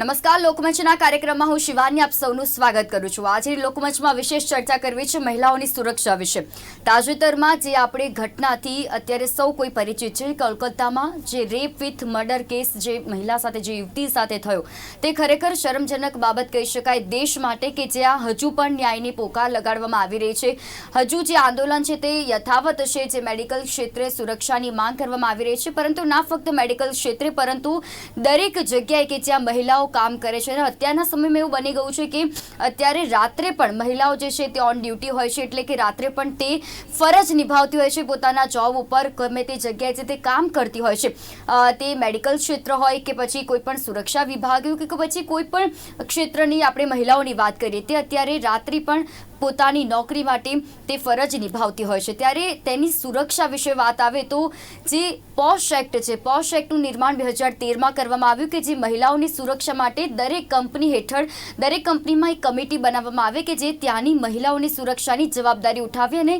નમસ્કાર, લોકમંચના કાર્યક્રમમાં હું શિવાની આપ સૌનું સ્વાગત કરું છું. આજે લોકમંચમાં વિશેષ ચર્ચા કરવી છે મહિલાઓની સુરક્ષા વિશે. તાજેતરમાં જે આપણે ઘટનાથી અત્યારે સૌ કોઈ પરિચિત છે, કોલકાતામાં જે રેપ વિથ મર્ડર કેસ જે મહિલા સાથે, જે યુવતી સાથે થયો, તે ખરેખર શરમજનક બાબત કહી શકાય દેશ માટે કે જ્યાં હજુ પણ ન્યાયની પોકાર લગાડવામાં આવી રહી છે. હજુ જે આંદોલન છે તે યથાવત છે જે મેડિકલ ક્ષેત્રે સુરક્ષાની માંગ કરવામાં આવી રહી છે, પરંતુ ના ફક્ત મેડિકલ ક્ષેત્રે, પરંતુ દરેક જગ્યાએ કે જ્યાં મહિલાઓ કામ કરે છે અને અત્યારના સમયમાં એવું બની ગયું છે કે અત્યારે રાત્રે પણ મહિલાઓ જે છે તે ઓન ડ્યુટી હોય છે એટલે કે રાત્રે પણ તે ફરજ નિભાવતી હોય છે પોતાના જોબ ઉપર ગમે તે જગ્યાએ જે તે કામ કરતી હોય છે. તે મેડિકલ ક્ષેત્ર હોય કે પછી કોઈ પણ સુરક્ષા વિભાગ કે પછી કોઈ પણ ક્ષેત્રની આપણે મહિલાઓની વાત કરીએ, તે અત્યારે રાત્રિ પણ પોતાની નોકરી માટે તે ફરજ નિભાવતી હોય છે. ત્યારે તેની સુરક્ષા વિશે વાત આવે તો જે પોશ એક્ટ છે, પોશ એક્ટનું નિર્માણ બે હજાર તેરમાં કરવામાં આવ્યું કે જે મહિલાઓની સુરક્ષા માટે દરેક કંપની હેઠળ, દરેક કંપનીમાં એક કમિટી બનાવવામાં આવે કે જે ત્યાંની મહિલાઓની સુરક્ષાની જવાબદારી ઉઠાવે અને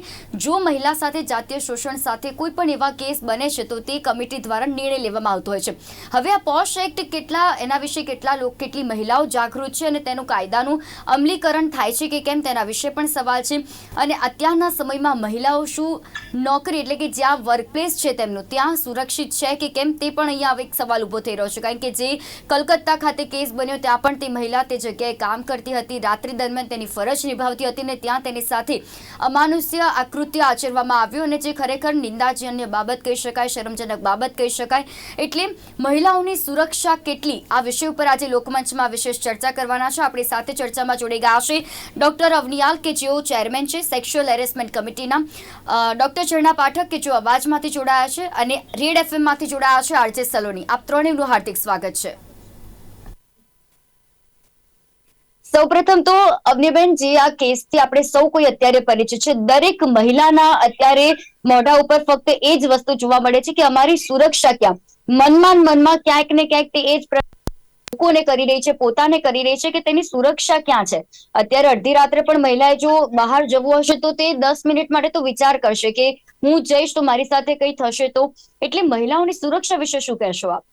જો મહિલા સાથે જાતીય શોષણ સાથે કોઈ પણ એવા કેસ બને છે, તો તે કમિટી દ્વારા નિર્ણય લેવામાં આવતો હોય છે. હવે આ પોશ એક્ટ કેટલા, એના વિશે કેટલા કેટલી મહિલાઓ જાગૃત છે અને તેનું કાયદાનું અમલીકરણ થાય છે કે કેમ તેના વિશે પણ સવાલ છે. અને અત્યારના સમયમાં મહિલાઓ શું નોકરી એટલે કે જ્યાં વર્કપ્લેસ છે તેમનું, ત્યાં સુરક્ષિત છે કે કેમ તે પણ અહીંયા એક સવાલ ઊભો થઈ રહ્યો છે. કારણ કે જે કલકત્તા ખાતે કેસ બન્યો, ત્યાં પણ તે મહિલા તે જગ્યાએ કામ કરતી હતી. રાત્રિ દરમિયાન તેની ફરજ નિભાવતી હતી અને ત્યાં તેની સાથે અમાનુષ્ય આકૃત્ય આચરવામાં આવ્યું અને જે ખરેખર નિંદાજન્ય બાબત કહી શકાય, શરમજનક બાબત કહી શકાય. એટલે મહિલાઓની સુરક્ષા કેટલી? આ વિષય ઉપર આજે લોકમંચમાં વિશેષ ચર્ચા કરવાના છે. આપણી સાથે ચર્ચામાં જોડી ગયા છે ડોક્ટર અવનિયાલ કે જેઓ ચેરમેન છે સેક્સ્યુઅલ હેરેસમેન્ટ કમિટીના ડોક્ટર ચરણા પાઠક કે જેઓ અવાજમાંથી જોડાયા છે અને રેડ એફએમમાંથી જોડાયા છે આરજે સલોની. આપ ત્રણેયનું હાર્દિક સ્વાગત છે. સૌપ્રથમ તો અવનીબેન જે આ કેસથી આપણે સૌ કોઈ અત્યારે પરિચિત છે. દરેક મહિલાના અત્યારે મોઢા ઉપર ફક્ત એ જ વસ્તુ જોવા મળે છે કે અમારી સુરક્ષા ક્યાં? મનમાં મનમાં ક્યાંક ને ક્યાંક તે એ જ લોકોને કરી રહી છે પોતાને કરી રહી છે કે તેની સુરક્ષા ક્યાં છે? અત્યારે અડધી રાત્રે પણ મહિલાએ જો બહાર જવું હશે તો તે દસ મિનિટ માટે તો વિચાર કરશે કે હું જઈશ તો મારી સાથે કઈ થશે તો? એટલે મહિલાઓની સુરક્ષા વિશે શું કહેશો આપ?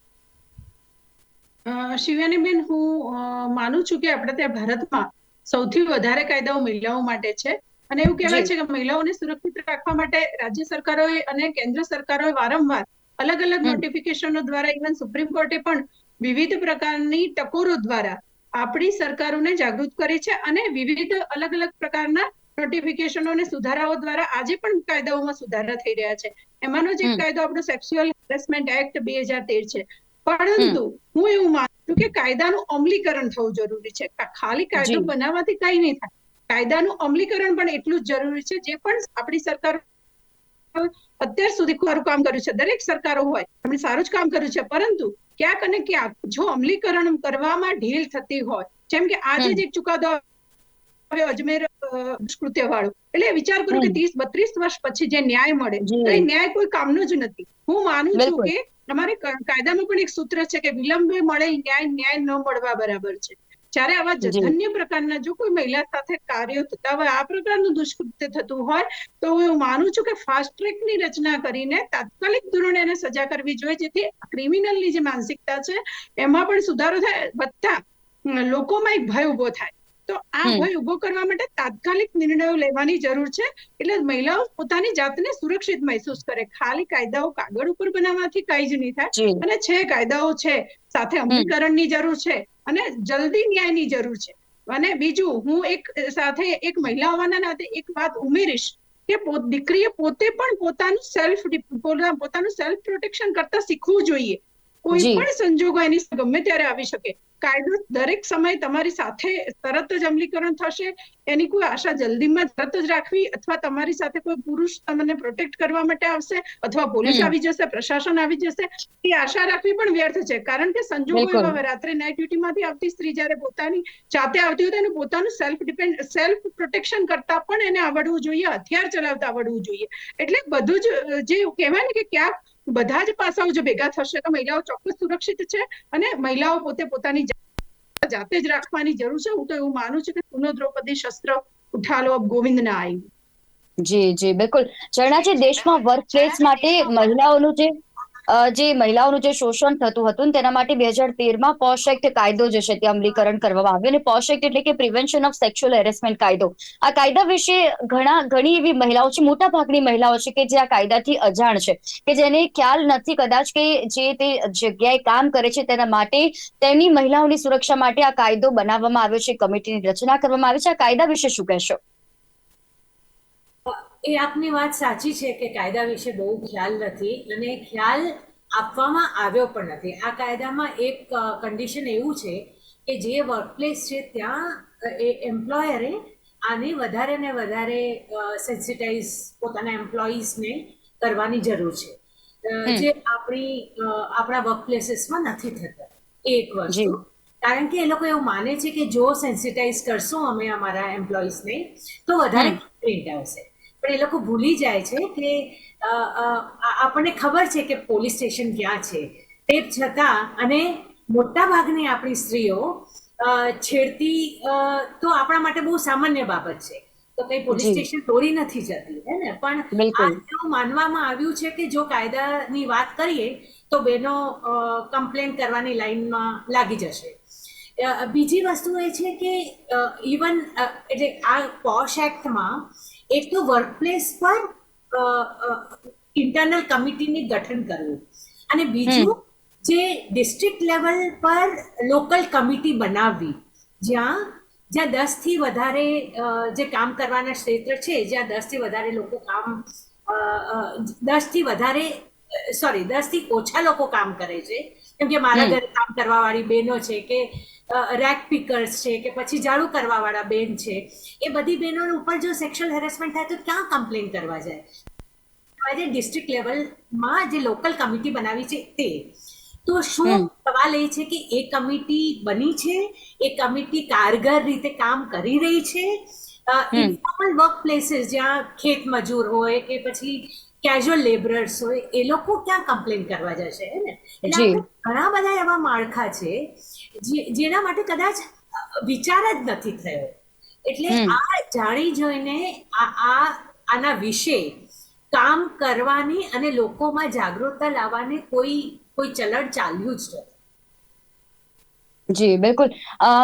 શિવાનીબેન હું માનું છું કે આપણે ત્યાં ભારતમાં સૌથી વધારે કાયદાઓ મહિલાઓ માટે છે. અને એવું કહેવાય છે કે મહિલાઓને સુરક્ષિત રાખવા માટે રાજ્ય સરકારોએ અને કેન્દ્ર સરકારોએ વારંવાર અલગ અલગ. નોટિફિકેશનો દ્વારા ઇવન સુપ્રીમ કોર્ટે પણ વિવિધ પ્રકારની ટકોરો દ્વારા આપણી સરકારોને જાગૃત કરી છે અને વિવિધ અલગ અલગ પ્રકારના નોટિફિકેશનો અને સુધારાઓ દ્વારા આજે પણ કાયદાઓમાં સુધારા થઈ રહ્યા છે. એમાંનો જે કાયદો આપણો સેક્સ્યુઅલ હેરેસમેન્ટ એક્ટ બે હજાર તેર છે. પરંતુ હું એવું માનું છું કે કાયદાનું અમલીકરણ થવું જરૂરી છે. ખાલી કાયદો બનાવવાથી કઈ નહીં થાય. કાયદાનું અમલીકરણ પણ એટલું જ જરૂરી છે જે પણ આપણી સરકાર અત્યાર સુધી ખરું કામ કર્યું છે. દરેક સરકારો હોય એમણે સારું જ કામ કર્યું છે. પરંતુ ક્યાંક અને ક્યાંક જો અમલીકરણ કરવામાં ઢીલ થતી હોય જેમ કે આજે. જ એક ચુકાદો હવે અજમેર અ, દુષ્કૃત્ય વાળો એટલે વિચાર કરો કે ત્રીસ બત્રીસ વર્ષ પછી જે ન્યાય મળે તો એ ન્યાય કોઈ કામનો જ નથી. હું માનું છું કે અમારે કાયદામાં પણ એક સૂત્ર છે કે વિલંબે મળે ન્યાય ન્યાય ન મળવા બરાબર છે. જ્યારે આવા. જધન્ય પ્રકારના જો કોઈ મહિલા સાથે કાર્યો થતા હોય આ પ્રકારનું દુષ્કૃત્ય થતું હોય તો હું માનું છું કે ફાસ્ટ ટ્રેકની રચના કરીને તાત્કાલિક ધોરણે એને સજા કરવી જોઈએ. જેથી ક્રિમિનલની જે માનસિકતા છે એમાં પણ સુધારો થાય વધતા લોકોમાં એક ભય ઊભો થાય. તો આ ભય ઊભો કરવા માટે તાત્કાલિક નિર્ણયો લેવાની જરૂર છે. એટલે મહિલાઓ પોતાની જાતને સુરક્ષિત મહેસૂસ કરે. ખાલી કાયદાઓ કાગળ ઉપર બનાવવાથી કઈ જ નહીં થાય. અને છે કાયદાઓ છે. સાથે અમલીકરણની જરૂર છે. અને જલ્દી ન્યાયની જરૂર છે. અને બીજું, હું એક સાથે એક મહિલા હોવાના નાતે એક વાત ઉમેરીશ કે દીકરીએ પોતે પણ પોતાનું સેલ્ફ પોતાનું સેલ્ફ પ્રોટેક્શન કરતા શીખવું જોઈએ. કોઈ પણ સંજોગો એની ગમે ત્યારે આવી શકે. કાયદો દરેક સમય તમારી સાથે તરત જ અમલીકરણ થશે. એની કોઈ આશા જલ્દીમાં તરત જ રાખવી અથવા તમારી સાથે કોઈ પુરુષ તમને પ્રોટેક્ટ કરવા માટે આવશે અથવા પોલીસ આવી જશે પ્રશાસન આવી જશે એ આશા રાખવી પણ વ્યર્થ છે. કારણ કે સંજોગો. રાત્રે નાઇટ ડ્યુટીમાંથી આવતી સ્ત્રી જ્યારે પોતાની જાતે આવતી હોય તો એને પોતાનું સેલ્ફ ડિપેન્ડ સેલ્ફ પ્રોટેક્શન કરતા પણ એને આવડવું જોઈએ હથિયાર ચલાવતા આવડવું જોઈએ. એટલે બધું જ જે કહેવાય ને કે ક્યાંક બધા જ પાસાઓ જો ભેગા થશે તો મહિલાઓ ચોક્કસ સુરક્ષિત છે અને મહિલાઓ પોતે પોતાની જાતે જ રાખવાની જરૂર છે. હું તો એવું માનું છું કે પુનઃ દ્રૌપદી શસ્ત્ર ઉઠાલો ગોવિંદ ના આવી જી જી, બિલકુલ. ચરણાજી દેશમાં વર્ક પ્લેસ માટે મહિલાઓનું જે જે મહિલાઓનું જે શોષણ થતું હતું તેના માટે બે હજાર તેરમાં પોશ એક્ટ કાયદો જે છે તે અમલીકરણ કરવામાં આવ્યો. અને પોશ એક્ટ એટલે કે પ્રિવેન્શન ઓફ સેક્સ્યુઅલ હેરેસમેન્ટ કાયદો. આ કાયદા વિશે ઘણા, ઘણી એવી મહિલાઓ છે મોટા ભાગની મહિલાઓ છે કે જે આ કાયદાથી અજાણ છે. કે જેને ખ્યાલ નથી કદાચ કે જે તે જગ્યાએ કામ કરે છે તેના માટે તેમની મહિલાઓની સુરક્ષા માટે આ કાયદો બનાવવામાં આવ્યો છે, કમિટીની રચના કરવામાં આવી છે. આ કાયદા વિશે શું કહેશો? એ આપની વાત સાચી છે કે કાયદા વિશે બહુ ખ્યાલ નથી અને ખ્યાલ આપવામાં આવ્યો પણ નથી. આ કાયદામાં એક કન્ડિશન એવું છે કે જે વર્કપ્લેસ છે ત્યાં એ એમ્પ્લોયરે આને વધારે ને વધારે સેન્સિટાઇઝ પોતાના એમ્પ્લોઈઝને કરવાની જરૂર છે. જે આપણી આપણા આપણા વર્કપ્લેસીસમાં નથી થતા. એક વર્ષ વસ્તુ કારણ કે એ લોકો એવું માને છે કે જો સેન્સિટાઇઝ કરશું અમે અમારા એમ્પ્લોઈઝને તો વધારે પ્રિન્ટ આવશે. પણ એ લોકો ભૂલી જાય છે કે આપણને ખબર છે કે પોલીસ સ્ટેશન ક્યાં છે. તે છતાં અને મોટા ભાગની આપણી સ્ત્રીઓ છેડતી તો આપણા માટે બહુ સામાન્ય બાબત છે. તો કઈ પોલીસ સ્ટેશન તોડી નથી જતી હે ને? પણ એવું માનવામાં આવ્યું છે કે જો કાયદાની વાત કરીએ તો બેનો કમ્પ્લેન કરવાની લાઈનમાં લાગી જશે. બીજી વસ્તુ એ છે કે ઇવન એટલે આ પોશ એક્ટમાં એક તો વર્કપ્લેસ પર ઇન્ટરનલ કમિટીની ગઠન કરવું. અને બીજું જે ડિસ્ટ્રિક્ટ લેવલ પર લોકલ કમિટી બનાવવી. જ્યાં જ્યાં દસથી વધારે અ, જે કામ કરવાના ક્ષેત્ર છે જ્યાં દસથી વધારે લોકો કામ અ, અ, દસથી વધારે સોરી દસથી ઓછા લોકો કામ કરે છે. કેમ કે મારા ઘરે કામ કરવા વાળી બહેનો છે કે રેક પિકર્સ છે કે પછી ઝાડુ કરવા વાળા બેન છે એ બધી બહેનો ઉપર જો સેક્સ્યુઅલ હેરેસમેન્ટ થાય તો ક્યાં કમ્પ્લેન કરવા જાય? આજે ડિસ્ટ્રિક્ટ લેવલમાં જે લોકલ કમિટી બનાવી છે તે. તો શું. સવાલ એ છે કે એ કમિટી બની છે? એ કમિટી કારગર રીતે કામ કરી રહી છે. ઇન્ફોર્મલ વર્ક પ્લેસીસ જ્યાં ખેત મજૂર હોય કે પછી કેઝ્યુઅલ લેબરર્સ હોય એ લોકો ક્યાં કમ્પ્લેન કરવા જશે ને? એટલે ઘણા બધા એવા માળખા છે જેના માટે કદાચ વિચાર જ નથી થયો. એટલે આ જાણી જોઈને આ આ આના વિશે કામ કરવાની અને લોકોમાં જાગૃતતા લાવવાની કોઈ કોઈ ચલણ ચાલ્યું જ નથી. જી, બિલકુલ.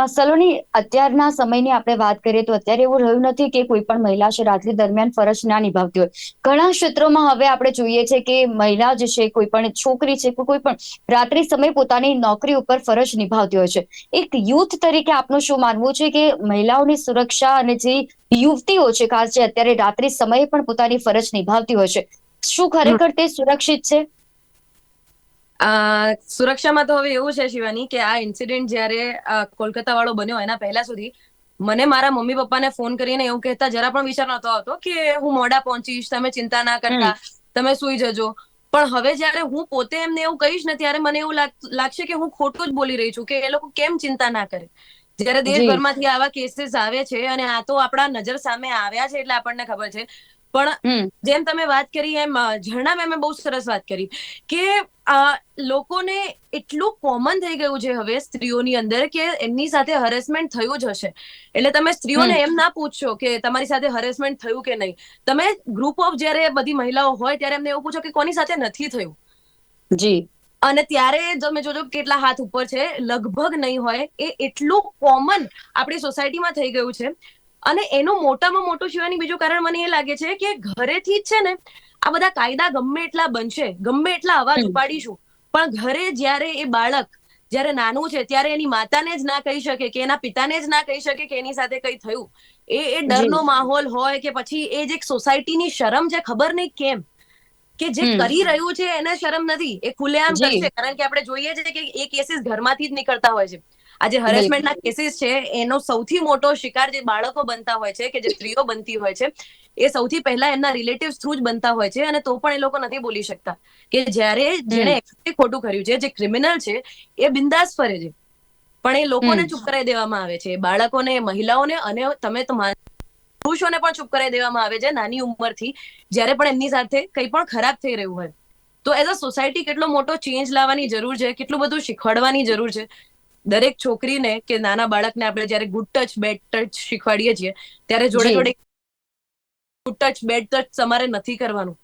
સલોની, અત્યારના સમયની આપણે વાત કરીએ તો અત્યારે એવું રહ્યું નથી કે કોઈ પણ મહિલા છે રાત્રિ દરમિયાન ફરજ ના નિભાવતી હોય. ઘણા ક્ષેત્રોમાં હવે આપણે જોઈએ છે કે મહિલા જે છે, કોઈ પણ છોકરી છે, કોઈ પણ રાત્રિ સમયે પોતાની નોકરી ઉપર ફરજ નિભાવતી હોય છે. એક યુથ તરીકે આપનું શું માનવું છે કે મહિલાઓની સુરક્ષા અને જે યુવતીઓ છે, ખાસ જે અત્યારે રાત્રિ સમયે પણ પોતાની ફરજ નિભાવતી હોય છે, શું ખરેખર તે સુરક્ષિત છે? સુરક્ષામાં તો હવે એવું છે શિવાની કે આ ઇન્સિડન્ટ જ્યારે કોલકાતા વાળો બન્યો એના પહેલા સુધી મને મારા મમ્મી પપ્પાને ફોન કરીને એવું કહેતા જરા પણ વિચાર નતો આવતો કે હું મોડા પહોંચીશ તમે ચિંતા ના કરતા તમે સુઈ જજો. પણ હવે જયારે હું પોતે એમને એવું કહીશ ને ત્યારે મને એવું લાગશે કે હું ખોટું જ બોલી રહી છું કે એ લોકો કેમ ચિંતા ના કરે. જ્યારે દેશભરમાંથી આવા કેસીસ આવે છે અને આ તો આપણા નજર સામે આવ્યા છે એટલે આપણને ખબર છે. પણ જેમ તમે વાત કરી એમ ઝરણા મેમે બહુ સરસ વાત કરી કે લોકોને એટલું કોમન થઈ ગયું છે હવે સ્ત્રીઓની અંદર કે એમની સાથે હરેસમેન્ટ થયું જ હશે. એટલે તમે સ્ત્રીઓને એમ ના પૂછશો કે તમારી સાથે હરેસમેન્ટ થયું કે નહીં. તમે ગ્રુપ ઓફ જ્યારે બધી મહિલાઓ હોય ત્યારે એમને એવું પૂછો કે કોની સાથે નથી થયું? જી. અને ત્યારે તમે જોજો કેટલા હાથ ઉપર છે લગભગ નહીં હોય એ એટલું કોમન આપણી સોસાયટીમાં થઈ ગયું છે. અને એનું મોટામાં મોટું સિવાયની બીજું કારણ મને એ લાગે છે કે ઘરેથી જ છે ને આ બધા કાયદા ગમે એટલા બનશે ગમે એટલા અવાજ ઉપાડીશું પણ ઘરે જ્યારે એ બાળક જ્યારે નાનું છે ત્યારે એની માતાને જ ના કહી શકે કે એના પિતાને જ ના કહી શકે કે એની સાથે કઈ થયું. એ એ ડરનો માહોલ હોય કે પછી એ જે એક સોસાયટીની શરમ છે ખબર નહીં કેમ કે જે કરી રહ્યું છે એને શરમ નથી એ ખુલ્લેઆમ. કરશે. કારણ કે આપણે જોઈએ છે કે એ કેસીસ ઘરમાંથી જ નીકળતા હોય છે. આ જે હરેસમેન્ટના કેસીસ છે એનો સૌથી મોટો શિકાર જે બાળકો બનતા હોય છે કે જે સ્ત્રીઓ બનતી હોય છે એ સૌથી પહેલા એમના રિલેટિવ્સ થ્રુ જ બનતા હોય છે અને તો પણ એ લોકો નથી બોલી શકતા. કે જ્યારે જેણે ખોટું કર્યું છે જે ક્રિમિનલ છે એ બિંદાસ ફરે છે. પણ એ લોકોને. ચૂપ કરાવી દેવામાં આવે છે. બાળકોને મહિલાઓને અને તમે તો પુરુષોને પણ ચૂપ કરાવી દેવામાં આવે છે નાની ઉંમરથી જ્યારે પણ એમની સાથે કંઈ પણ ખરાબ થઈ રહ્યું હોય. તો એઝ અ સોસાયટી કેટલો મોટો ચેન્જ લાવવાની જરૂર છે કેટલું બધું શીખવાડવાની જરૂર છે. દરેક છોકરીને કે નાના બાળકને આપણે જ્યારે ગુડ ટચ બેડ ટચ શીખવાડીએ છીએ ત્યારે જોડે જોડે ગુડ ટચ બેડ ટચ તમારે નથી કરવાનું.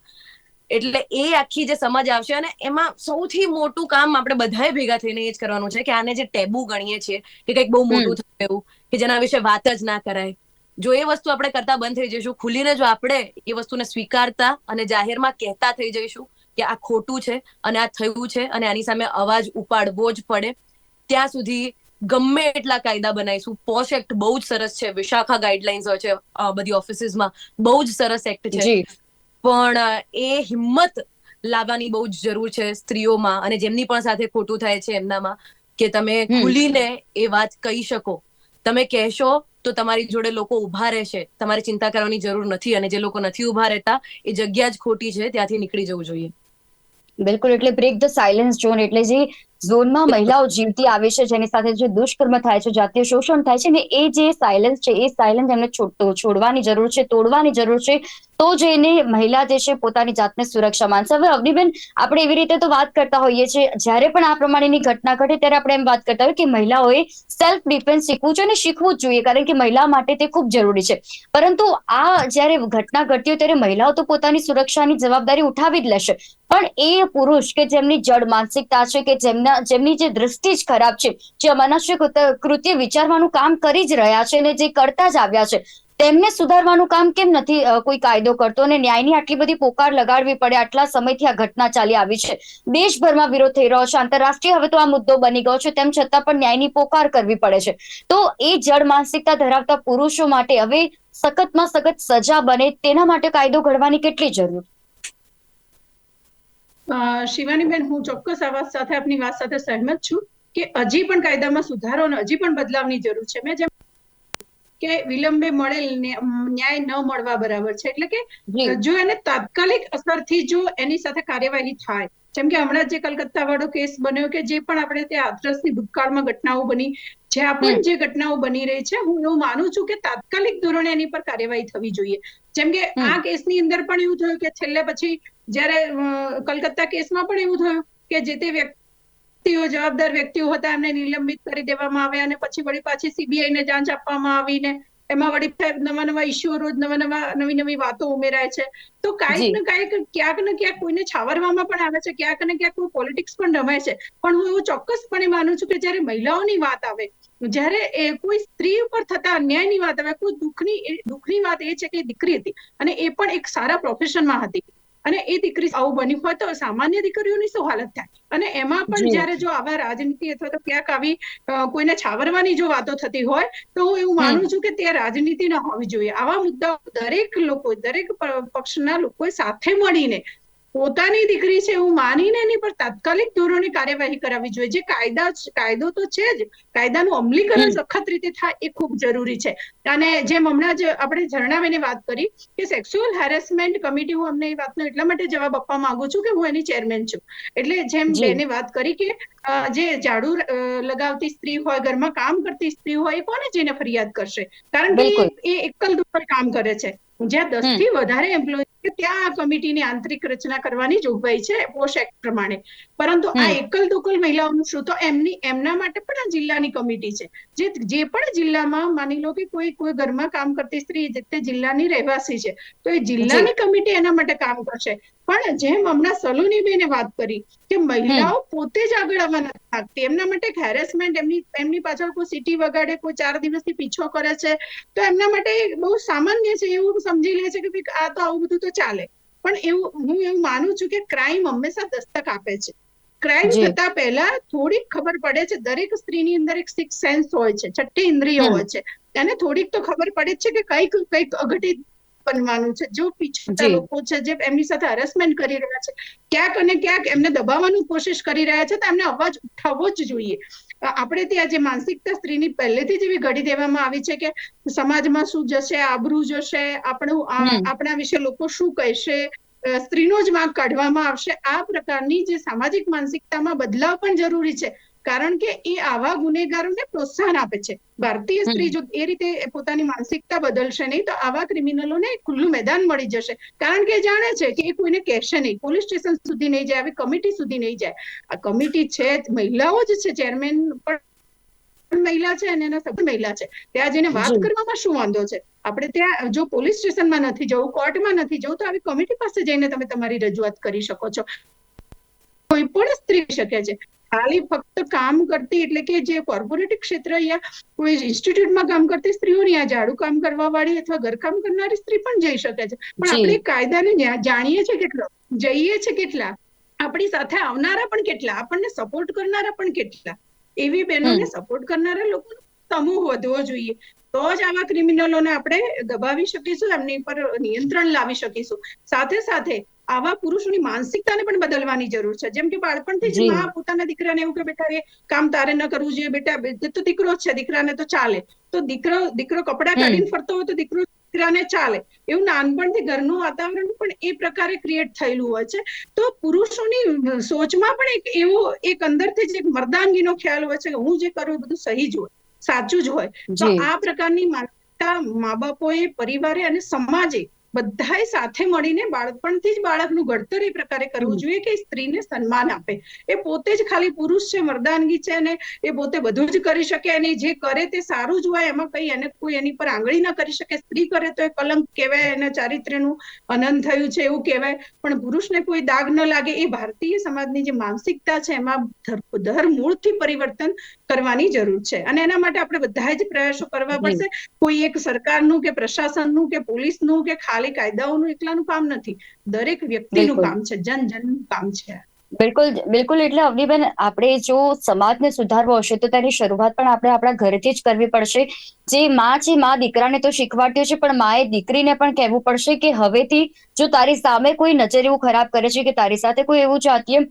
એટલે એ આખી જે સમજ આવશે અને એમાં સૌથી મોટું કામ આપણે બધાએ ભેગા થઈને એ જ કરવાનું છે કે આને જે ટેબુ ગણીએ છીએ કે કંઈક બહુ મોટું થયું એવું કે જેના વિશે વાત જ ના કરાય. જો એ વસ્તુ આપણે કરતા બંધ થઈ જઈશું ખુલીને જો આપણે એ વસ્તુને સ્વીકારતા અને જાહેરમાં કહેતા થઈ જઈશું કે આ ખોટું છે અને આ થયું છે અને આની સામે અવાજ ઉપાડવો જ પડે ત્યાં સુધી ગમે એટલા કાયદા બનાવીશું. પોશ એક્ટ બહુ જ સરસ છે. વિશાખા ગાઈડલાઇન્સ હોય છે બધી ઓફિસીસમાં બહુ જ સરસ એક્ટ છે. પણ એ હિંમત લાવવાની બહુ જ જરૂર છે સ્ત્રીઓમાં અને જેમની પણ સાથે ખોટું થાય છે એમનામાં કે તમે. ખુલીને એ વાત કહી શકો. તમે કહેશો તો તમારી જોડે લોકો ઊભા રહેશે. તમારે ચિંતા કરવાની જરૂર નથી અને જે લોકો નથી ઊભા રહેતા એ જગ્યા જ ખોટી છે. ત્યાંથી નીકળી જવું જોઈએ. બિલકુલ. એટલે બ્રેક ધ સાયલેન્સ ઝોન એટલે જે ઝોનમાં મહિલાઓ જીવતી આવે છે, જેની સાથે જે દુષ્કર્મ થાય છે, જાતીય શોષણ થાય છે ને એ જે સાયલન્સ છે, એ સાયલન્સ એમને છોડ- છોડવાની જરૂર છે, તોડવાની જરૂર છે. તો જ એને મહિલા જે છે પોતાની જાતને સુરક્ષા માનશે. હવે અવનીબેન, આપણે એવી રીતે તો વાત કરતા હોઈએ છીએ. જ્યારે પણ આ પ્રમાણેની ઘટના ઘટે ત્યારે આપણે એમ વાત કરતા હોય કે મહિલાઓએ સેલ્ફ ડિફેન્સ શીખવું જોઈએ અને શીખવું જ જોઈએ, કારણ કે મહિલા માટે તે ખૂબ જરૂરી છે. પરંતુ આ જ્યારે ઘટના ઘટી હોય ત્યારે મહિલાઓ તો પોતાની સુરક્ષાની જવાબદારી ઉઠાવી જ લેશે. પણ એ પુરુષ કે જેમની જડ માનસિકતા છે કે જેમના, જેમની જે દ્રષ્ટિ જ ખરાબ છે, જે અમનસ્ય કૃત્ય વિચારવાનું કામ કરી જ રહ્યા છે અને જે કરતા જ આવ્યા છે તેમને સુધારવાનું કામ કેમ નથી કોઈ કાયદો કરતો? અને ન્યાયની આટલી બધી પોકાર લગાડવી પડે, આટલા સમયથી આ ઘટના ચાલી આવી છે. દેશભરમાં વિરોધ થઈ રહ્યો છે. આંતરરાષ્ટ્રીય હવે તો આ મુદ્દો બની ગયો છે. તેમ છતાં પણ ન્યાયની પોકાર કરવી પડે છે. તો એ જડ માનસિકતા ધરાવતા પુરુષો માટે હવે સખતમાં સખત સજા બને, તેના માટે કાયદો ઘડવાની કેટલી જરૂર? શિવાનીબેન, હું ચોક્કસ આ વાત સાથે, આપની વાત સાથે સહેમત છું કે હજી પણ કાયદામાં સુધારો અને હજી પણ બદલાવની જરૂર છે. મેં જેમ કે વિલંબે મળેલ ન્યાય ન મળવા બરાબર છે. એટલે કે જો. એને તાત્કાલિક અસરથી જો એની સાથે કાર્યવાહી થાય જેમ કે હમણાં જે કલકત્તા વાળો કેસ બન્યો કે જે પણ આપણે ત્યાં આદર્શની ભૂતકાળમાં ઘટનાઓ બની જ્યાં પણ જે ઘટનાઓ બની રહી છે હું એવું માનું છું કે તાત્કાલિક ધોરણે એની પર કાર્યવાહી થવી જોઈએ. જેમ કે. આ કેસની અંદર પણ એવું થયું કે છેલ્લે પછી જ્યારે કલકત્તા કેસમાં પણ એવું થયું કે જે તે વ્યક્તિઓ જવાબદાર વ્યક્તિઓ હતા એમને નિલંબિત કરી દેવામાં આવ્યા અને પછી વળી પાછી સીબીઆઈ ને જાંચ આપવામાં આવીને એમાં વળી નવા નવા ઇસ્યુઓ રોજ નવા નવા નવી નવી વાતો ઉમેરાય છે. તો કાંઈક ને કાંઈક ક્યાંક ને ક્યાંક કોઈને છાવરવામાં પણ આવે છે ક્યાંક ને ક્યાંક કોઈ પોલિટિક્સ પણ રમાય છે. પણ હું એવું ચોક્કસપણે માનું છું કે જ્યારે મહિલાઓની વાત આવે જ્યારે એ કોઈ સ્ત્રી ઉપર થતા અન્યાયની વાત આવે કોઈ દુઃખની દુઃખની વાત એ છે કે દીકરી હતી અને એ પણ એક સારા પ્રોફેશનમાં હતી. અને એ દીકરી આવું બન્યું હોય તો સામાન્ય દીકરીઓની શું હાલત થાય? અને એમાં પણ. જ્યારે જો આવા રાજનીતિ અથવા તો ક્યાંક આવી કોઈને છાવરવાની જો વાતો થતી હોય તો હું એવું માનું છું કે તે રાજનીતિ ન હોવી જોઈએ. આવા મુદ્દાઓ દરેક લોકો દરેક પક્ષના લોકોએ સાથે મળીને પોતાની દીકરી છે એવું માનીને એની પર તાત્કાલિક ધોરણે કાર્યવાહી કરાવવી જોઈએ. જે કાયદા કાયદો તો છે જ. કાયદાનું અમલીકરણ સખત રીતે થાય એ ખૂબ જરૂરી છે. અને જેમ હમણાં જ આપણે ઝરણાબેને વાત કરી કે સેક્સ્યુઅલ હેરેસમેન્ટ કમિટી હું અમને એ વાતનો એટલા માટે જવાબ આપવા માંગુ છું કે હું એની ચેરમેન છું. એટલે જેમ. બેને વાત કરી કે જે ઝાડુ લગાવતી સ્ત્રી હોય ઘરમાં કામ કરતી સ્ત્રી હોય કોને જઈને ફરિયાદ કરશે? કારણ કે એ એકલ દુકલ કામ કરે છે. જ્યાં દસથી વધારે એમ્પ્લોય છે ત્યાં આ કમિટીની આંતરિક રચના કરવાની જોગવાઈ છે પોશ એક્ટ પ્રમાણે. પરંતુ આ એકલ દોકલ મહિલાઓનું શું? તો એમની એમના માટે પણ આ જિલ્લાની કમિટી છે. જે જે પણ જિલ્લામાં માની લો કે કોઈ કોઈ ઘરમાં કામ કરતી સ્ત્રી જે તે જિલ્લાની રહેવાસી છે તો એ જિલ્લાની કમિટી એના માટે કામ કરશે. પણ જેમ હમણાં સલોની બેને વાત કરી કે મહિલાઓ પોતે જ આગળ આવવા નથી માંગતી એમના માટે હેરેસમેન્ટ એમની એમની પાછળ કોઈ સિટી વગાડે કોઈ ચાર દિવસથી પીછો કરે છે તો એમના માટે બહુ સામાન્ય છે એવું સમજી લે છે કે આ તો આવું બધું તો ચાલે. પણ એવું હું એવું માનું છું કે ક્રાઇમ હંમેશા દસ્તક આપે છે. ક્રાઇમ થતા પહેલા થોડીક ખબર પડે છે દરેક સ્ત્રીની અંદર એક સિક્સ સેન્સ હોય છે છઠ્ઠી ઇન્દ્રિયો હોય છે. અને થોડીક તો ખબર પડે છે કે કંઈક કંઈક અઘટિત બનવાનું છે. જો પીછતા જી. લોકો છે જે એમની સાથે હરેસમેન્ટ કરી રહ્યા છે ક્યાંક અને ક્યાંક એમને દબાવવાની કોશિશ કરી રહ્યા છે તો એમને અવાજ ઉઠાવવો જ જોઈએ. આપણે ત્યાં જે માનસિકતા સ્ત્રીની પહેલેથી જ એવી ઘડી દેવામાં આવી છે કે સમાજમાં શું જશે આબરૂ જશે આપણું આપણા વિશે લોકો શું કહેશે સ્ત્રીનો જ માર્ગ કાઢવામાં આવશે. આ પ્રકારની જે સામાજિક માનસિકતામાં બદલાવ પણ જરૂરી છે. કારણ કે એ આવા ગુનેગારોને પ્રોત્સાહન આપે છે. ભારતીય સ્ત્રી જો એ રીતે પોતાની માનસિકતા બદલશે નહીં તો આવા ક્રિમિનલોને ખુલ્લું મેદાન મળી જશે. કારણ કે જાણે છે કે એ કોઈને કહેશે નહીં. પોલીસ સ્ટેશન સુધી નહીં જાય આવી કમિટી સુધી નહીં જાય. આ કમિટી છે મહિલાઓ જ છે ચેરમેન પણ મહિલા છે અને એના સભ્ય મહિલા છે. ત્યાં જઈને વાત કરવામાં શું વાંધો છે? આપણે ત્યાં જો પોલીસ સ્ટેશનમાં નથી જવું કોર્ટમાં નથી જવું તો આવી કમિટી પાસે જઈને તમે તમારી રજૂઆત કરી શકો છો. કોઈ પણ સ્ત્રી શકે છે. ખાલી ફક્ત કામ કરતી એટલે કે જે કોર્પોરેટ ક્ષેત્ર યા કોઈ ઇન્સ્ટિટ્યૂટમાં કામ કરતી સ્ત્રીઓ આ ઝાડુ કામ કરવા વાળી અથવા ઘરકામ કરનારી સ્ત્રી પણ જઈ શકે છે. પણ આપણે કાયદાને જાણીએ છીએ કેટલો? જઈએ છે કેટલા? આપણી સાથે આવનારા પણ કેટલા? આપણને સપોર્ટ કરનારા પણ કેટલા? એવી બહેનોને સપોર્ટ કરનારા લોકોનો સમૂહ વધવો જોઈએ. તો જ આવા ક્રિમિનલોને આપણે દબાવી શકીશું એમની પર નિયંત્રણ લાવી શકીશું. સાથે સાથે આવા પુરુષોની માનસિકતાને પણ બદલવાની જરૂર છે. જેમ કે બાળપણથી જ મા પોતાના દીકરાને એવું કે બેટા એ કામ તારે ન કરવું જોઈએ બેટા તો દીકરો જ છે દીકરાને તો ચાલે. તો દીકરો દીકરો કપડા કાઢીને ફરતો હોય તો દીકરો દીકરાને ચાલે. એવું નાનપણથી ઘરનું વાતાવરણ પણ એ પ્રકારે ક્રિએટ થયેલું હોય છે. તો પુરુષોની સોચમાં પણ એક એવો એક અંદરથી જ એક મર્દાંગીનો ખ્યાલ હોય છે કે હું જે કરું એ બધું સહી જ હોય સાચું જ હોય. તો આ પ્રકારની માનસિકતા મા બાપોએ પરિવારે અને સમાજે બધાએ સાથે મળીને બાળપણથી જ બાળકનું ઘડતર એ પ્રકારે કરવું જોઈએ કે સ્ત્રીને સન્માન આપે. એ પોતે જ ખાલી પુરુષ છે મર્દાનગી છે અને એ પોતે બધું જ કરી શકે અને જે કરે તે સારું જ હોય એમાં કઈ એને કોઈ એની પર આંગળી ના કરી શકે. સ્ત્રી કરે તો એ કલંક કહેવાય એના ચારિત્ર્યનું અનંત થયું છે એવું કહેવાય. પણ પુરુષને કોઈ દાગ ન લાગે. એ ભારતીય સમાજની જે માનસિકતા છે એમાં ધર- મૂળથી પરિવર્તન કરવાની જરૂર છે. અને એના માટે આપણે બધા જ પ્રયાસો કરવા પડશે. કોઈ એક સરકારનું કે પ્રશાસનનું કે પોલીસનું કે ખાલી કાયદાઓનું એકલાનું કામ નથી. દરેક વ્યક્તિનું કામ છે જન જનનું કામ છે. બિલકુલ બિલકુલ. એટલે અવનીબેન આપણે જો સમાજને સુધારવો હશે તો તેની શરૂઆત પણ આપણે આપણા ઘરેથી જ કરવી પડશે. જે માં છે માં દીકરાને તો શીખવાડ્યું છે પણ માએ દીકરીને પણ કહેવું પડશે કે હવેથી જો તારી સામે કોઈ નજર એવું ખરાબ કરે છે કે તારી સાથે કોઈ એવું જાતીય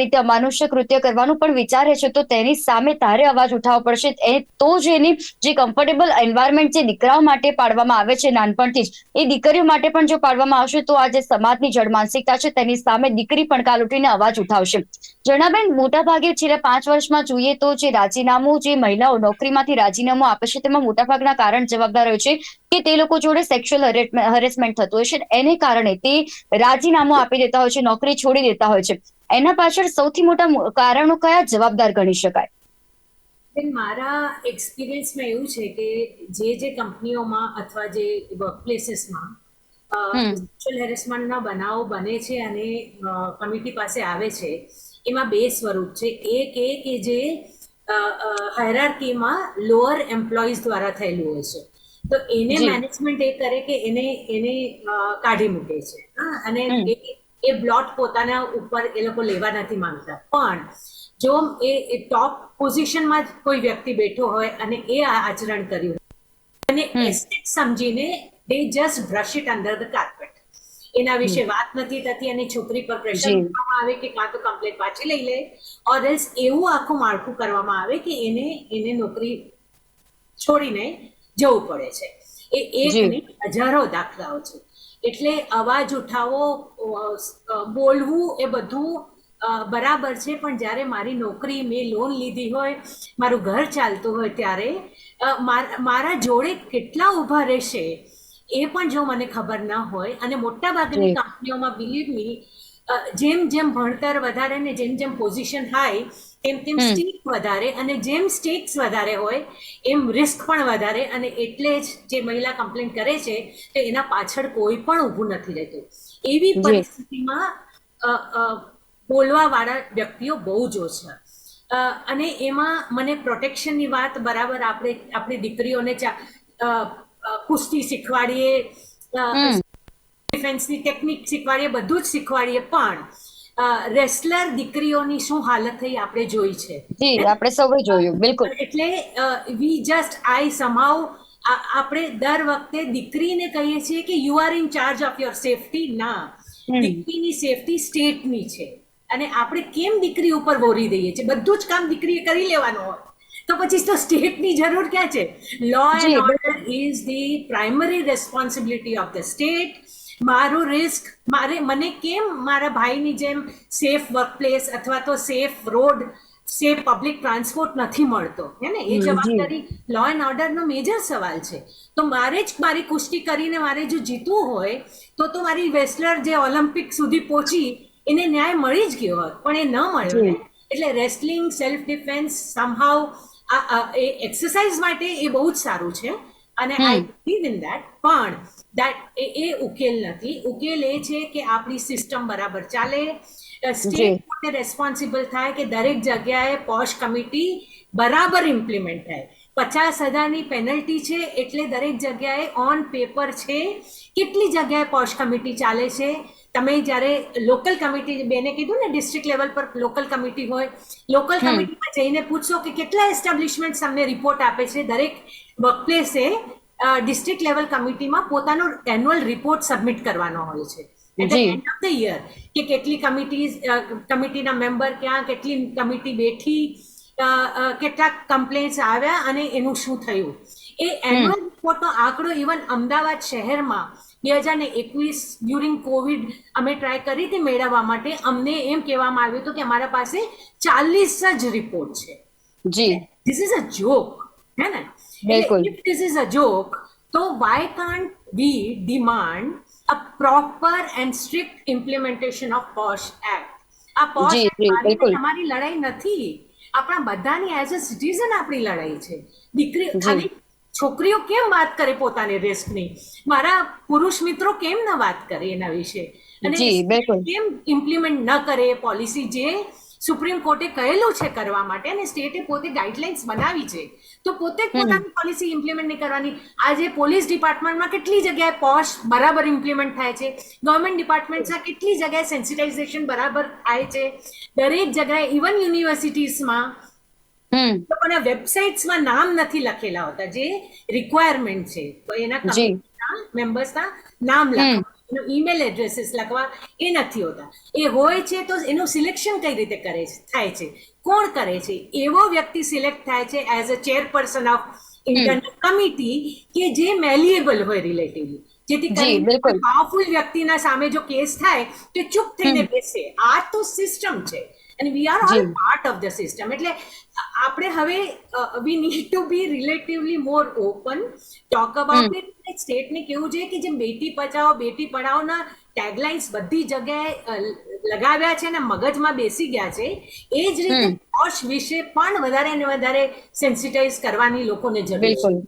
રીતે અમાનુષ્ય કૃત્ય કરવાનું પણ વિચારે છે, તો તેની સામે તારે અવાજ ઉઠાવવો પડશે. તો જ એની જે કમ્ફર્ટેબલ એન્વાયરમેન્ટ જે દીકરાઓ માટે પાડવામાં આવે છે નાનપણથી જ. એ દીકરીઓ માટે પણ જો પાડવામાં આવશે, તો આ જે સમાજની જડ માનસિકતા છે, તેની સામે દીકરી પણ કાલ ઉઠીને અવાજ ઉઠાવશે. જણાબેન મોટા ભાગે છેલ્લા પાંચ વર્ષમાં જોઈએ તો જે રાજીનામું જે મહિલાઓ નોકરીમાંથી રાજીનામું આપે છે, તેમાં મોટાભાગના કારણ જવાબદાર હોય છે. કે તે લોકો જોડે સેક્સ્યુઅલ હરેસમેન્ટ થતું હોય છે એને કારણે તે રાજીનામું આપી દેતા હોય છે નોકરી છોડી દેતા હોય છે. એના પાછળ સૌથી મોટા કારણો કયા? જવાબદાર ગણી શકાય. મારા એક્સપિરિયન્સમાં એવું છે કે જે જે કંપનીઓમાં અથવા જે વર્કપ્લેસીસમાં. સેક્સ્યુઅલ હેરેસમેન્ટના બનાવો બને છે અને કમિટી પાસે આવે છે એમાં બે સ્વરૂપ છે. એક એ કે જે હાયરાર્કીમાં લોઅર એમ્પ્લોઈઝ દ્વારા થયેલું હોય છે. તો એને મેનેજમેન્ટ એ કરે કે એને એને કાઢી મૂકે છે. અને એ એ બ્લોટ પોતાના ઉપર એ લોકો લેવા નથી માંગતા. પણ જો એ ટોપ પોઝિશનમાં જ કોઈ વ્યક્તિ બેઠો હોય અને એ આચરણ કર્યું અને એસ્ટેટ સમજીને they just brush it under the carpet એના વિશે વાત નથી થતી અને છોકરી પર પ્રેશર કરવામાં મૂકવામાં આવે કે કાં તો કમ્પ્લેટ પાછી લઈ લે ઓર એલ્સ એવું આખું માળખું કરવામાં આવે કે એને એને નોકરી છોડીને જવું પડે છે. એ એક નહીં હજારો દાખલાઓ છે. એટલે અવાજ ઉઠાવો બોલવું એ બધું બરાબર છે પણ જ્યારે મારી નોકરી મેં લોન લીધી હોય મારું ઘર ચાલતું હોય ત્યારે મારા જોડે કેટલા ઊભા રહેશે એ પણ જો મને ખબર ના હોય અને મોટા ભાગની. કંપનીઓમાં બિલીવ મી જેમ જેમ ભણતર વધારે ને જેમ જેમ પોઝિશન હાઈ તેમ તેમ સ્ટેક વધારે અને જેમ સ્ટેક્સ વધારે હોય એમ રિસ્ક પણ વધારે અને એટલે જ જે મહિલા કમ્પ્લેન કરે છે તો એના પાછળ કોઈ પણ ઊભું નથી રહેતું. એવી પરિસ્થિતિમાં અ, વાળા વ્યક્તિઓ બહુ જ ઓછા. અને એમાં મને પ્રોટેક્શનની વાત બરાબર આપણે આપણી દીકરીઓને કુસ્તી શીખવાડીએ. ડિફેન્સની ટેકનિક શીખવાડીએ બધું જ શીખવાડીએ પણ રેસલર દીકરીઓની શું હાલત થઈ આપણે જોઈ છે. જી આપણે સૌએ જોયું બિલકુલ. એટલે વી જસ્ટ આઈ સમાવ આપણે દર વખતે દીકરીને કહીએ છીએ કે you are in charge of your safety ના. દીકરીની સેફટી સ્ટેટની છે. અને આપણે કેમ દીકરી ઉપર વોરી દઈએ છીએ? બધું જ કામ દીકરીએ કરી લેવાનું હોય. તો પછી તો સ્ટેટની જરૂર ક્યાં છે? Law and order is the primary responsibility of the state મારું રિસ્ક મારે મને કેમ મારા ભાઈની જેમ સેફ વર્કપ્લેસ અથવા તો safe road safe public transport નથી મળતો? હે ને? એ જવાબદારી લો એન્ડ ઓર્ડરનો મેજર સવાલ છે. તો મારે જ મારી કુસ્તી કરીને મારે જો જીતવું હોય તો તો મારી વેસ્ટલર જે ઓલિમ્પિક સુધી પહોંચી એને ન્યાય મળી જ ગયો હોત પણ એ ન મળ્યો એટલે રેસલિંગ સેલ્ફ ડિફેન્સ સમહાવ આ આ- એ એક્સરસાઇઝ માટે એ બહુ જ સારું છે. અને આઈ બિલીવ ઇન દેટ પણ દેટ એ ઉકેલ નથી. ઉકેલ એ છે કે આપણી સિસ્ટમ બરાબર ચાલે. સ્ટેટ પોતે રેસ્પોન્સિબલ થાય કે દરેક જગ્યાએ પોશ કમિટી બરાબર ઇમ્પ્લિમેન્ટ થાય. પચાસ હજારની પેનલ્ટી છે એટલે દરેક જગ્યાએ ઓન પેપર છે કેટલી જગ્યાએ પોશ કમિટી ચાલે છે? તમે જ્યારે લોકલ કમિટી બેને કીધું ને ડિસ્ટ્રિક્ટ લેવલ પર લોકલ કમિટી હોય લોકલ કમિટીમાં જઈને પૂછશો કે કેટલા એસ્ટાબ્લિશમેન્ટ તમને રિપોર્ટ આપે છે? દરેક વર્કપ્લેસે ડિસ્ટ્રિક્ટ લેવલ કમિટીમાં પોતાનો એન્યુઅલ રિપોર્ટ સબમિટ કરવાનો હોય છે. એટ જી. એન્ડ ઓફ ધ યર કે કેટલી કમિટી કમિટીના મેમ્બર ક્યાં કેટલી કમિટી બેઠી કેટલાક કમ્પ્લેન્ટ્સ આવ્યા અને એનું શું થયું? એ એન્યુઅલ રિપોર્ટનો આંકડો ઇવન અમદાવાદ શહેરમાં બે હજાર એકવીસ ડ્યુરિંગ કોવિડ અમે ટ્રાય કરી હતી મેળવવા માટે. અમને એમ કહેવામાં આવ્યું હતું કે અમારા પાસે ચાલીસ જ રિપોર્ટ છે. જી. ધીસ ઇઝ અ જોક હે ને? ધીસ ઇઝ અ જોક તો why can't we demand a proper and strict implementation of POSH act આ પોશ તમારી લડાઈ નથી. આપણા બધાની એઝ અ સિટીઝન આપણી લડાઈ છે. દીકરી ખાલી છોકરીઓ કેમ વાત કરે પોતાની રિસ્કની મારા પુરુષ મિત્રો કેમ ન વાત કરે એના વિશે? અને કેમ ઇમ્પ્લિમેન્ટ ન કરે એ પોલિસી જે સુપ્રીમ કોર્ટે કહેલું છે કરવા માટે અને સ્ટેટે પોતે ગાઈડલાઇન્સ બનાવી છે. તો પોતે પોતાની પોલિસી ઇમ્પ્લિમેન્ટ નહીં કરવાની. આજે પોલીસ ડિપાર્ટમેન્ટમાં કેટલી જગ્યાએ પોશ બરાબર ઇમ્પ્લિમેન્ટ થાય છે. ગવર્મેન્ટ ડિપાર્ટમેન્ટમાં કેટલી જગ્યાએ સેન્સિટાઇઝેશન બરાબર થાય છે. દરેક જગ્યાએ ઇવન યુનિવર્સિટીઝમાં લોકોના વેબસાઇટ્સમાં નામ નથી લખેલા હોતા જે રિક્વાયરમેન્ટ છે. તો એના મેમ્બર્સના નામ લખવા એનું ઈમેલ એડ્રેસીસ લખવા એ નથી હોતા. એ હોય છે તો એનું સિલેક્શન કઈ રીતે કરે છે? થાય છે. કોણ કરે છે? એવો વ્યક્તિ સિલેક્ટ થાય છે as a chairperson of internal committee કે જે મેલિએબલ હોય રિલેટિવલી જેથી કરીને પાવરફુલ વ્યક્તિના સામે જો કેસ થાય તો ચૂપ થઈને બેસે. આ તો સિસ્ટમ છે. અને વી આર ઓલ જી. પાર્ટ ઓફ ધ સિસ્ટમ એટલે આપણે હવે we need to be relatively more open talk about it સ્ટેટને કેવું જોઈએ કે જેમ બેટી બચાવો બેટી પઢાઓના ટેગલાઇન્સ બધી જગ્યાએ લગાવ્યા છે અને મગજમાં બેસી ગયા છે એ જ રીતે પોશ વિશે પણ વધારે ને વધારે સેન્સિટાઇઝ કરવાની લોકોને જરૂર છે. બિલકુલ.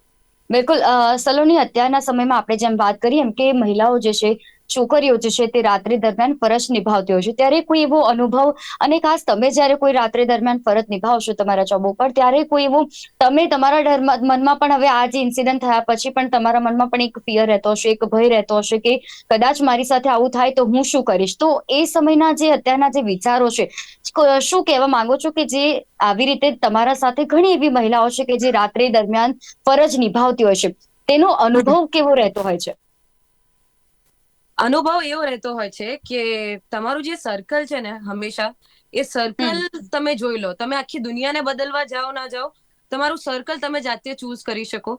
બિલકુલ. સલોની અત્યારના સમયમાં આપણે જેમ વાત કરીએ એમ કે મહિલાઓ જે છે છોકરીઓ જે છે તે રાત્રિ દરમિયાન ફરજ નિભાવતી હોય છે. ત્યારે કોઈ એવો અનુભવ અને ખાસ તમે જ્યારે કોઈ રાત્રિ દરમિયાન ફરજ નિભાવશો તમારા જોબ ઉપર, ત્યારે કોઈ એવું તમે તમારા ડરમાં મનમાં પણ હવે આ જે ઇન્સિડન્ટ થયા પછી પણ તમારા મનમાં પણ એક ફિયર રહેતો હશે, એક ભય રહેતો હશે કે કદાચ મારી સાથે આવું થાય તો હું શું કરીશ? તો એ સમયના જે અત્યારના જે વિચારો છે શું કહેવા માંગો છો કે જે આવી રીતે તમારા સાથે ઘણી એવી મહિલાઓ છે કે જે રાત્રિ દરમિયાન ફરજ નિભાવતી હોય છે, તેનો અનુભવ કેવો રહેતો હોય છે? અનુભવ એવો રહેતો હોય છે કે તમારું જે સર્કલ છે ને હંમેશા એ સર્કલ તમે જોઈ લો. તમે આખી દુનિયાને બદલવા જાઓ ના જાઓ તમારું સર્કલ તમે જાતે ચૂઝ કરી શકો.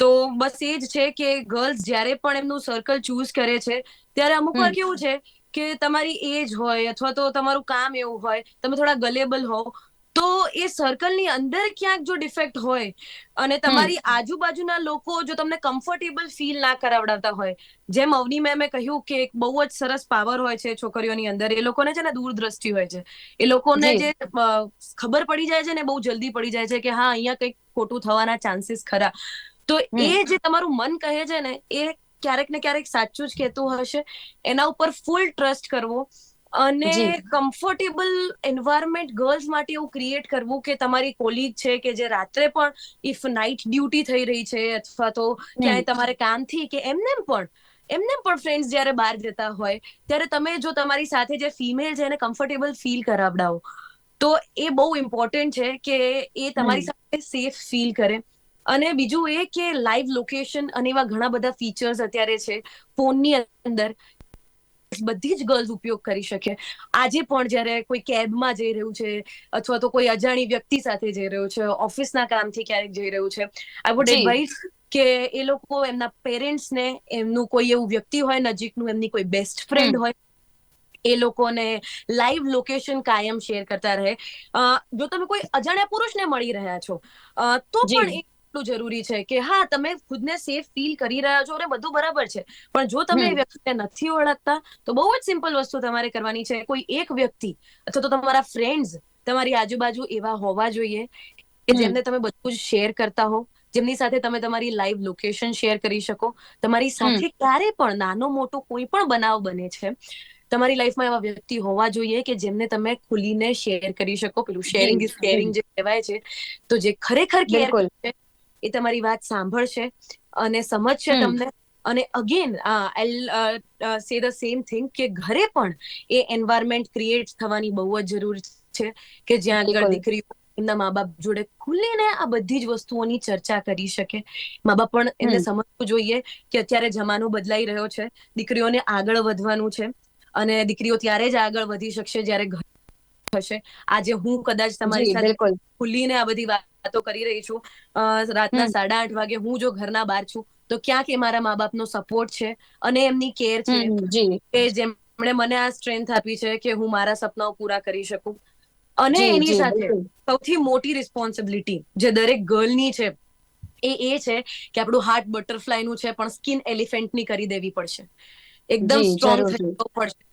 તો બસ એ જ છે કે ગર્લ્સ જ્યારે પણ એમનું સર્કલ ચૂઝ કરે છે ત્યારે અમુક વાર કેવું છે કે તમારી એજ હોય અથવા તો તમારું કામ એવું હોય તમે થોડા ગલેબલ હો તો એ સર્કલની અંદર ક્યાંક જો ડિફેક્ટ હોય અને તમારી આજુબાજુના લોકો જો તમને કમ્ફર્ટેબલ ફીલ ના કરાવડાવતા હોય જેમ અવની મેમે કહ્યું કે એક બહુ જ સરસ પાવર હોય છે છોકરીઓની અંદર એ લોકોને છે ને દૂરદ્રષ્ટિ હોય છે. એ લોકોને જે. ખબર પડી જાય છે ને બહુ જલ્દી પડી જાય છે કે હા અહીંયા કંઈક ખોટું થવાના ચાન્સીસ ખરા. તો એ જે તમારું મન કહે છે ને એ ક્યારેક ને ક્યારેક સાચું જ કહેતું હશે. એના ઉપર ફૂલ ટ્રસ્ટ કરવો. અને કમ્ફર્ટેબલ એન્વાયરમેન્ટ ગર્લ્સ માટે એવું ક્રિએટ કરવું કે તમારી કોલીગ છે કે જે રાત્રે પણ ઇફ નાઇટ ડ્યુટી થઈ રહી છે અથવા તો ક્યાંય તમારે કામથી કે એમને પણ એમને પણ ફ્રેન્ડ્સ જ્યારે બહાર જતા હોય ત્યારે તમે જો તમારી સાથે જે ફિમેલ છે એને કમ્ફર્ટેબલ ફીલ કરાવડાવો. તો એ બહુ ઇમ્પોર્ટન્ટ છે કે એ તમારી સાથે સેફ ફીલ કરે. અને બીજું એ કે લાઈવ લોકેશન અને એવા ઘણા બધા ફીચર્સ અત્યારે છે ફોનની અંદર બધી જ ગર્લ્સ ઉપયોગ કરી શકે. આજે પણ જ્યારે કોઈ કેબમાં જઈ રહ્યું છે અથવા તો કોઈ અજાણી વ્યક્તિ સાથે જઈ રહ્યો છે ઓફિસના કામથી ક્યારેક જઈ રહ્યું છે આઈ વુડ. એડવાઇસ કે એ લોકો એમના પેરેન્ટ્સને એમનું કોઈ એવું વ્યક્તિ હોય નજીકનું એમની કોઈ બેસ્ટ ફ્રેન્ડ હોય એ લોકોને લાઈવ લોકેશન કાયમ શેર કરતા રહે. જો તમે કોઈ અજાણ્યા પુરુષને મળી રહ્યા છો તો પણ એટલું જરૂરી છે કે હા તમે ખુદને સેફ ફીલ કરી રહ્યા છો અને બધું બરાબર છે. પણ જો તમે એ વ્યક્તિને નથી ઓળખતા તો બહુ જ સિમ્પલ વસ્તુ તમારે કરવાની છે. કોઈ એક વ્યક્તિ અથવા તો તમારા ફ્રેન્ડ્સ તમારી આજુબાજુ એવા હોવા જોઈએ કે જેમને તમે બધું જ શેર કરતા હો જેમની સાથે તમે તમારી લાઈવ લોકેશન શેર કરી શકો. તમારી સાથે ક્યારે પણ નાનો મોટો કોઈ પણ બનાવ બને છે તમારી લાઈફમાં એવા વ્યક્તિ હોવા જોઈએ કે જેમને તમે ખુલીને શેર કરી શકો. પેલું શેરિંગ ઇઝ કેરિંગ જે કહેવાય છે તો જે ખરેખર કેર છે એ તમારી વાત સાંભળશે અને સમજશે તમને. અને અગેન આઈ સે ધ સેમ થિંગ કે ઘરે પણ એ એન્વાયરમેન્ટ ક્રિએટ થવાની બહુ જ જરૂર છે કે જ્યાં આગળ દીકરીઓ એમના મા બાપ જોડે ખુલીને આ બધી જ વસ્તુઓની ચર્ચા કરી શકે. મા બાપ પણ એમને સમજવું જોઈએ કે અત્યારે જમાનો બદલાઈ રહ્યો છે. દીકરીઓને આગળ વધવાનું છે અને દીકરીઓ ત્યારે જ આગળ વધી શકશે જ્યારે ઘર હશે. આજે હું કદાચ તમારી સાથે ખુલીને આ બધી વાતો કરી રહી છું. રાતના સાડા આઠ વાગે હું જો ઘરના બહાર છું તો ક્યાંક એ મારા મા બાપનો સપોર્ટ છે અને એમની કેર છે. કે જેમણે મને આ સ્ટ્રેન્થ આપી છે કે હું મારા સપનાઓ પૂરા કરી શકું. અને એની સાથે સૌથી મોટી રિસ્પોન્સિબિલિટી જે દરેક ગર્લની છે એ એ છે કે આપણું હાર્ટ બટરફ્લાયનું છે પણ સ્કિન એલિફેન્ટની કરી દેવી પડશે. એકદમ સ્ટ્રોંગ. થઈ પડશે.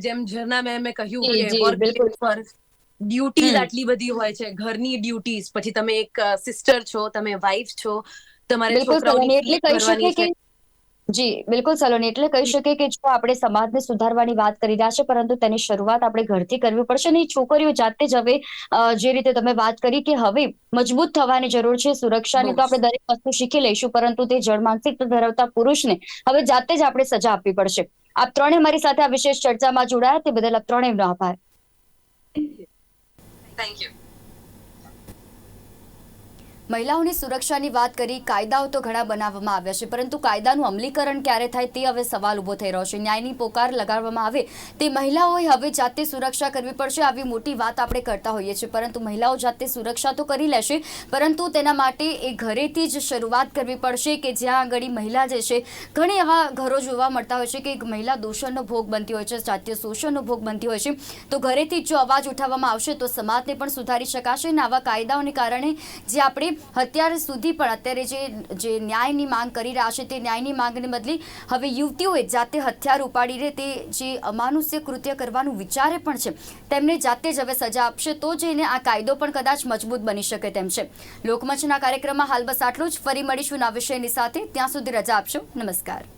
જેમ ઝરના મેં કહ્યું કે વર્ક પર ડ્યુટીઝ આટલી બધી હોય છે. ઘરની ડ્યુટીઝ પછી તમે એક સિસ્ટર છો તમે વાઇફ છો તમારે છોકરાઓની એટલે કહી શકે કે જી બિલકુલ સલોની એટલે કહી શકીએ કે જો આપણે સમાજને સુધારવાની વાત કરી રહ્યા છે પરંતુ તેની શરૂઆત આપણે ઘરથી કરવી પડશે અને છોકરીઓ જાતે જ હવે જે રીતે તમે વાત કરી કે હવે મજબૂત થવાની જરૂર છે સુરક્ષાની તો આપણે દરેક વસ્તુ શીખી લઈશું પરંતુ તે જળ માનસિકતા ધરાવતા પુરુષને હવે જાતે જ આપણે સજા આપવી પડશે. આપ ત્રણે મારી સાથે આ વિશેષ ચર્ચામાં જોડાયા તે બદલ આપ ત્રણેયનો આભાર. થેન્ક યુ મહિલાઓની સુરક્ષાની વાત કરી, કાયદાઓ તો ઘણા બનાવવામાં આવ્યા છે, પરંતુ કાયદાનું અમલીકરણ ક્યારે થાય તે હવે સવાલ ઊભો થઈ રહ્યો છે. ન્યાયની પોકાર લગાડવામાં આવે તે મહિલાઓએ હવે જાતે સુરક્ષા કરવી પડશે આવી મોટી વાત આપણે કરતા હોઈએ છીએ. પરંતુ મહિલાઓ જાતે સુરક્ષા તો કરી લેશે, પરંતુ તેના માટે એ ઘરેથી જ શરૂઆત કરવી પડશે કે જ્યાં આગળ મહિલા જે છે, ઘણી એવા ઘરો જોવા મળતા હોય છે કે મહિલા દૂષણનો ભોગ બનતી હોય છે, જાતીય શોષણનો ભોગ બનતી હોય છે. તો ઘરેથી જ જો અવાજ ઉઠાવવામાં આવશે તો સમાજને પણ સુધારી શકાશે અને આવા કાયદાઓને કારણે જે આપણે અત્યાર સુધી પણ અત્યારે જે જે ન્યાયની માંગ કરી રહ્યા છે તે ન્યાયની માંગને બદલી હવે યુવતીઓએ જાતે હથિયાર ઉપાડીને તે જે અમાનુષ્ય કૃત્ય કરવાનું વિચારે પણ છે, તેમને જાતે જ હવે સજા આપશે તો જ એને આ કાયદો પણ કદાચ મજબૂત બની શકે તેમ છે. લોકમંચના કાર્યક્રમમાં હાલ બસ આટલું જ. ફરી મળીશું નવા વિષયની સાથે. ત્યાં સુધી રજા આપશો. નમસ્કાર.